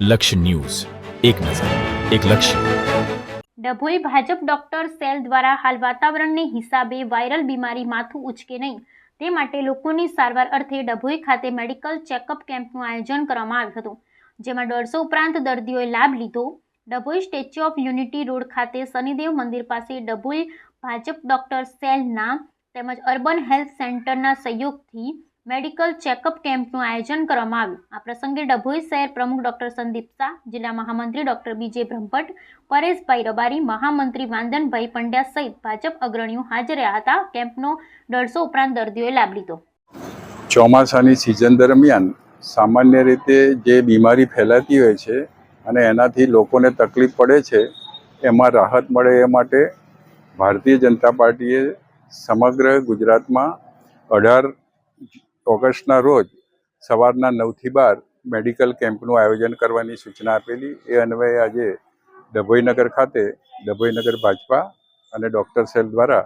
લક્ષ્ય ન્યૂઝ. એક નજર, એક લક્ષ્ય. ડભોઈ ભાજપ ડોક્ટર સેલ દ્વારા હાલ વાતાવરણને હિસાબે વાયરલ બીમારી માથું ઉચકે નહીં. તે માટે લોકોની સારવાર અર્થે ડભોઈ ખાતે મેડિકલ ચેકઅપ કેમ્પનું આયોજન કરવામાં આવ્યું હતું, જેમાં દોઢસો ઉપરાંત દર્દીઓએ લાભ લીધો. Dabhoi statue of unity road ખાતે શનિદેવ મંદિર પાસે ડભોઈ ભાજપ ડોક્ટર સેલના તેમજ અર્બન હેલ્થ સેન્ટરના સહયોગથી મેડિકલ ચેકઅપ કેમ્પનું આયોજન કરવામાં આવ્યું. આ પ્રસંગે ડભોઈ શહેર પ્રમુખ ડોક્ટર સંદીપ શાહ, જિલ્લા મહામંત્રી ડોક્ટર બીજે બ્રહ્મભટ્ટ, પરેશભાઈ રબારી, મહામંત્રી વાંદનભાઈ પંડ્યા સહિત ભાજપ અગ્રણીઓ હાજર રહ્યા હતા. કેમ્પનો દોઢસો ઉપરાંત દર્દીઓએ લાભ લીધો. ચોમાસાની સિઝન દરમિયાન સામાન્ય રીતે જે બીમારી ફેલાતી હોય છે અને એનાથી લોકોને તકલીફ પડે છે, એમાં રાહત મળે એ માટે ભારતીય જનતા પાર્ટીએ સમગ્ર ગુજરાતમાં અઢાર ઓગસ્ટના રોજ સવારના નવથી બાર મેડિકલ કેમ્પનું આયોજન કરવાની સૂચના આપેલી. એ અન્વયે આજે ડભોઈનગર ખાતે ડભોઈનગર ભાજપા અને ડૉક્ટર સેલ દ્વારા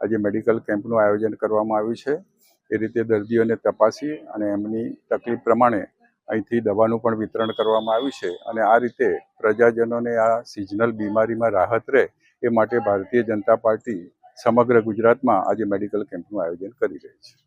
આજે મેડિકલ કેમ્પનું આયોજન કરવામાં આવ્યું છે. એ રીતે દર્દીઓને તપાસી અને એમની તકલીફ પ્રમાણે અહીંથી દવાનું પણ વિતરણ કરવામાં આવ્યું છે અને આ રીતે પ્રજાજનોને આ સિઝનલ બીમારીમાં રાહત રહે એ માટે ભારતીય જનતા પાર્ટી સમગ્ર ગુજરાતમાં આજે મેડિકલ કેમ્પનું આયોજન કરી રહી છે.